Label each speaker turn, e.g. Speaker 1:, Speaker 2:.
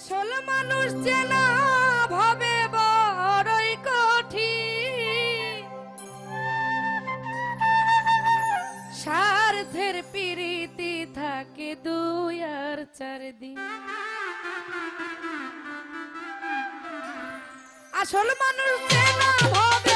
Speaker 1: আসল মানুষ চেনা ভাবে বড়ই কঠিন। স্বার্থের প্রীতি থাকে দুই আর চার দিন। আসল মানুষ চেনা ভাবে